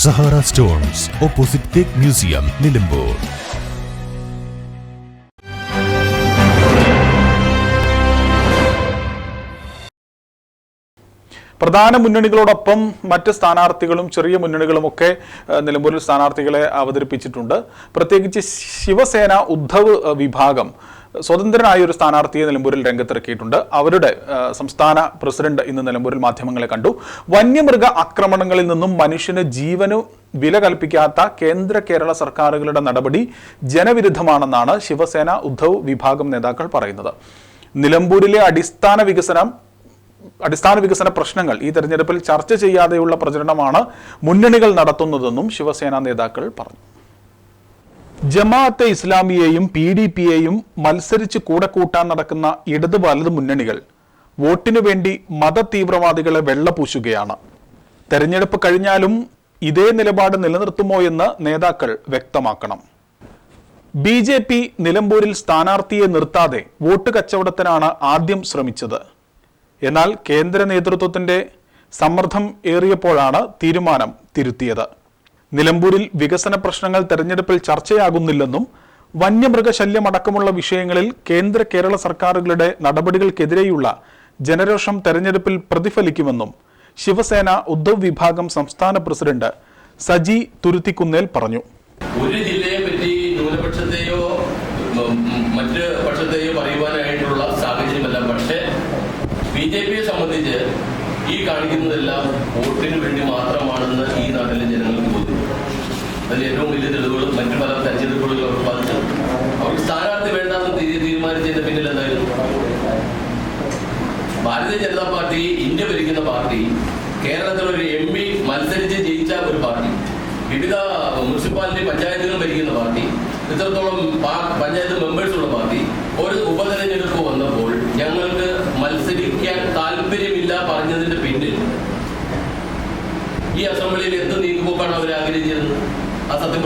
Sahara stones opposite തേക്ക് museum Nilambur. പ്രധാന മുന്നണികളോടൊപ്പം മറ്റ് സ്ഥാനാർത്ഥികളും ചെറിയ മുന്നണികളുമൊക്കെ ഒക്കെ നിലമ്പൂരിൽ സ്ഥാനാർത്ഥികളെ അവതരിപ്പിച്ചിട്ടുണ്ട്. പ്രത്യേകിച്ച് ശിവസേന ഉദ്ധവ് വിഭാഗം സ്വതന്ത്രനായ ഒരു സ്ഥാനാർത്ഥിയെ നിലമ്പൂരിൽ രംഗത്തിറക്കിയിട്ടുണ്ട്. അവരുടെ സംസ്ഥാന പ്രസിഡന്റ് ഇന്ന് നിലമ്പൂരിൽ മാധ്യമങ്ങളെ കണ്ടു. വന്യമൃഗ ആക്രമണങ്ങളിൽ നിന്നും മനുഷ്യന് ജീവനു വില കൽപ്പിക്കാത്ത കേന്ദ്ര കേരള സർക്കാരുകളുടെ നടപടി ജനവിരുദ്ധമാണെന്നാണ് ശിവസേന ഉദ്ധവ് വിഭാഗം നേതാക്കൾ പറയുന്നത്. നിലമ്പൂരിലെ അടിസ്ഥാന വികസനം അടിസ്ഥാന വികസന പ്രശ്നങ്ങൾ ഈ തെരഞ്ഞെടുപ്പിൽ ചർച്ച ചെയ്യാതെയുള്ള പ്രചരണമാണ് മുന്നണികൾ നടത്തുന്നതെന്നും ശിവസേന നേതാക്കൾ പറഞ്ഞു. ജമാഅത്തെ ഇസ്ലാമിയെയും പി ഡി പിയെയും മത്സരിച്ച് കൂടെ കൂട്ടാൻ നടക്കുന്ന ഇടത് വലത് മുന്നണികൾ വോട്ടിനു വേണ്ടി മത തീവ്രവാദികളെ വെള്ളപൂശുകയാണ്. തെരഞ്ഞെടുപ്പ് കഴിഞ്ഞാലും ഇതേ നിലപാട് നിലനിർത്തുമോ എന്ന് നേതാക്കൾ വ്യക്തമാക്കണം. ബി ജെ പി നിലമ്പൂരിൽ സ്ഥാനാർത്ഥിയെ നിർത്താതെ വോട്ട് കച്ചവടത്തിനാണ് ആദ്യം ശ്രമിച്ചത്. എന്നാൽ കേന്ദ്ര നേതൃത്വത്തിന്റെ സമ്മർദ്ദം ഏറിയപ്പോഴാണ് തീരുമാനം തിരുത്തിയത്. നിലമ്പൂരിൽ വികസന പ്രശ്നങ്ങൾ തെരഞ്ഞെടുപ്പിൽ ചർച്ചയാകുന്നില്ലെന്നും വന്യമൃഗശല്യം അടക്കമുള്ള വിഷയങ്ങളിൽ കേന്ദ്ര കേരള സർക്കാരുകളുടെ നടപടികൾക്കെതിരെയുള്ള ജനരോഷം തെരഞ്ഞെടുപ്പിൽ പ്രതിഫലിക്കുമെന്നും ശിവസേന ഉദ്ധവ് വിഭാഗം സംസ്ഥാന പ്രസിഡന്റ് സജി തുരുത്തിക്കുന്നേൽ പറഞ്ഞു. ഒരു ജില്ലയെ പറ്റി ന്യൂനപക്ഷത്തെയോ മറ്റ് പക്ഷത്തെയോ പറയുവാനായിട്ടുള്ള സാഹചര്യമല്ല. പക്ഷേ ബി ജെ പിയെ സംബന്ധിച്ച് ഈ കാണിക്കുന്നതെല്ലാം വോട്ടിന് വേണ്ടി മാത്രമാണെന്ന് ഈ നാട്ടിലെ ജനങ്ങൾക്ക് അതിൽ ഏറ്റവും വലിയ തെളിവുകളും മറ്റു പല തെരഞ്ഞെടുപ്പുകളിൽ അവർ ബാധിച്ചു അവർക്ക് സ്ഥാനാർത്ഥി വേണ്ടെന്ന് തീ- തീരുമാനിച്ചതിന്റെ പിന്നിൽ എന്തായിരുന്നു? ഭാരതീയ ജനതാ പാർട്ടി ഇന്ത്യ ഭരിക്കുന്ന പാർട്ടി കേരളത്തിൽ ഒരു എം പി മത്സരിച്ച് ജയിച്ച ഒരു പാർട്ടി വിവിധ മുനിസിപ്പാലിറ്റി പഞ്ചായത്തുകൾ ഭരിക്കുന്ന പാർട്ടി ഇത്രത്തോളം പഞ്ചായത്ത് മെമ്പേഴ്സ് ഉള്ള പാർട്ടി ഒരു ഉപതെരഞ്ഞെടുപ്പ് വന്നപ്പോൾ ഞങ്ങൾക്ക് മത്സരിക്കാൻ താല്പര്യമില്ല പറഞ്ഞതിന്റെ പിന്നിൽ ഈ അസംബ്ലിയിൽ എന്ത് നീക്കുപോക്കാണ് അവർ ആഗ്രഹിച്ചിരുന്നത്? ആ സത്യം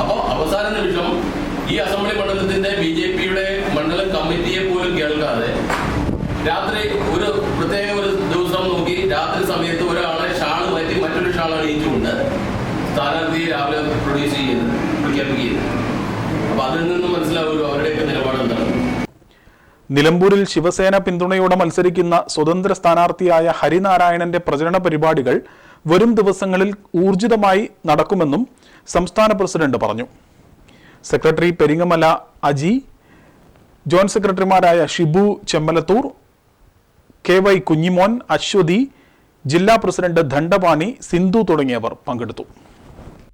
അപ്പോൾ അവസാന നിമിഷം ഈ അസംബ്ലി മണ്ഡലത്തിന്റെ ബി ജെ പിയുടെ മണ്ഡലം കമ്മിറ്റിയെ പോലും കേൾക്കാതെ രാത്രി ഒരു പ്രത്യേക ഒരു ദിവസം നോക്കി രാത്രി സമയത്ത് ഒരാളെ ഷാൾ മാറ്റി മറ്റൊരു ഷാൾ അണിയിച്ചുകൊണ്ട് സ്ഥാനാർത്ഥിയെ രാവിലെ പ്രൊഡ്യൂസ് ചെയ്യുന്നത് പ്രഖ്യാപിക്കുന്നത് അപ്പൊ അതിൽ നിന്ന് മനസ്സിലാവുമല്ലോ അവരുടെയൊക്കെ നിലപാട് എന്താണ് നിലമ്പൂരിൽ ശിവസേന പിന്തുണയോടെ മത്സരിക്കുന്ന സ്വതന്ത്ര സ്ഥാനാർത്ഥിയായ ഹരിനാരായണന്റെ പ്രചരണ പരിപാടികൾ വരും ദിവസങ്ങളിൽ ഊർജിതമായി നടക്കുമെന്നും സംസ്ഥാന പ്രസിഡന്റ് പറഞ്ഞു. സെക്രട്ടറി പെരിങ്ങമല അജി ജോയിന്റ് സെക്രട്ടറിമാരായ ഷിബു ചെമ്മലത്തൂർ കെ വൈ കുഞ്ഞിമോൻ അശ്വതി ജില്ലാ പ്രസിഡന്റ് ദണ്ഡപാണി സിന്ധു തുടങ്ങിയവർ പങ്കെടുത്തു.